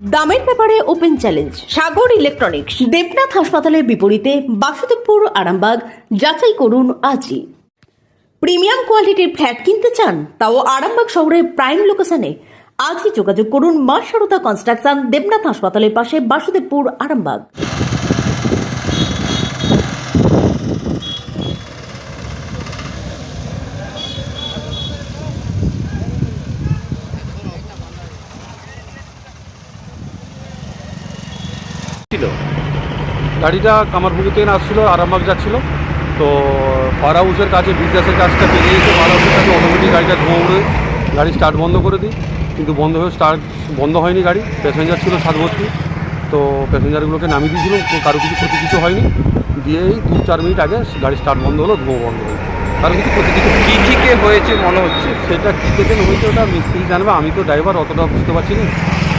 দামের ব্যাপারে open challenge, Sagar electronics, Debnath হাসপাতালের বিপরীতে বাসুদেবপুর, আরামবাগ, যাচাই করুন আজই। প্রিমিয়াম কোয়ালিটির ফ্ল্যাট কিনতে চান, তাও আরামবাগ শহরের প্রাইম লোকেশনে। আজই যোগাযোগ করুন মা সারদা কনস্ট্রাকশন, দেবনাথ হাসপাতালের পাশে বাসুদেবপুর, আরামবাগ। ছিল। গাড়িটা কামারপুকুর থেকে আসছিল আরামবাগ যাচ্ছিল। তো পাওয়ার হাউসের কাছে বিদ্যাসের কাজটা পেরিয়ে এসে পাওয়ার হাউসের কাছে অটোমেটিক গাড়িটা ধোঁয়া উড়ে গাড়ি স্টার্ট বন্ধ করে দিই। কিন্তু বন্ধ হয়ে স্টার্ট বন্ধ হয়নি গাড়ি প্যাসেঞ্জার ছিল সাত ভর্তি তো প্যাসেঞ্জারগুলোকে নামিয়ে দিয়েছিলাম কারও কিছু ক্ষতি কিছু হয়নি। দিয়ে এই দু চার মিনিট আগে গাড়ি স্টার্ট বন্ধ হলো ধোঁয়া বন্ধ হলো। কারও কিছু ক্ষতি কিছু কি থেকে হয়েছে মনে হচ্ছে? সেটা কী থেকে হয়েছে ওটা মিস্ত্রি জানবে। আমি তো ড্রাইভার অতটা বুঝতে পারছি না।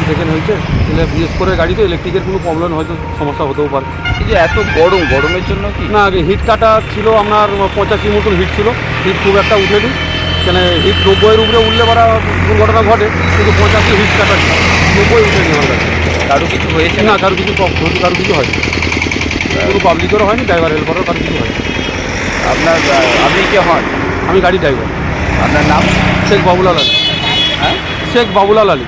থেকে হয়েছে তাহলে বিশেষ করে গাড়ি তো ইলেকট্রিকের কোনো প্রবলেম হয়তো সমস্যা হতেও পারে। এই যে এত গরম গরমের জন্য কি? না আগে হিট কাটা ছিল আপনার পঁচাশি মতন হিট ছিল। হিট খুব একটা উঠেনি। কেন হিট নব্বইয়ের উপরে উঠলে পরা দুর্ঘটনা ঘটে কিন্তু পঁচাশি হিট কাটা ছিল। নব্বই উঠেনি আমার কাছে। কারও কিছু হয়েছে? না কারও কিছু কারও কিছু হয়নি। কোনো পাবলিকেরও হয়নি ড্রাইভার হেল্পারও কারও কিছু হয়নি। আপনার আপনি কে হন? আমি গাড়ি ড্রাইভার আপনার নাম? শেখ বাবুলাল আলী। হ্যাঁ? Sheikh Babulal Ali.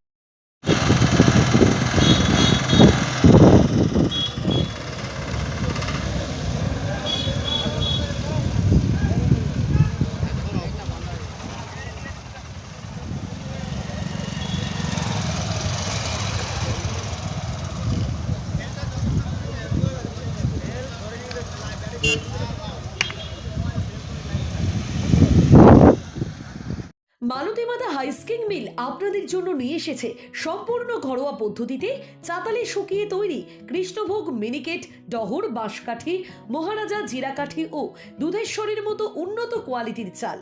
Malati husking mill আপনাদের জন্য নিয়ে এসেছে সম্পূর্ণ ঘরোয়া পদ্ধতিতে চাতালে শুকিয়ে তৈরি কৃষ্ণভোগ মিনিকেট, ডহর, বাঁশকাঠি, মহারাজা জিরাকাঠি ও দুধেশ্বরীর মতো উন্নত কোয়ালিটির চাল।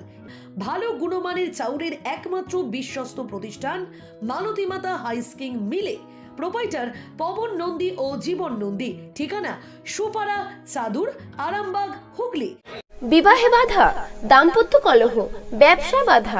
ভালো গুণমানের চাউরের একমাত্র বিশ্বস্ত প্রতিষ্ঠান মালতী হাইস্কিং মিলে। প্রোপাইটার পবন নন্দী ও জীবন নন্দী। ঠিকানা সুপারা চাদুর, আরামবাগ, হুগলি। বিবাহে বাধা, দাম্পত্য কলহ, ব্যবসা বাধা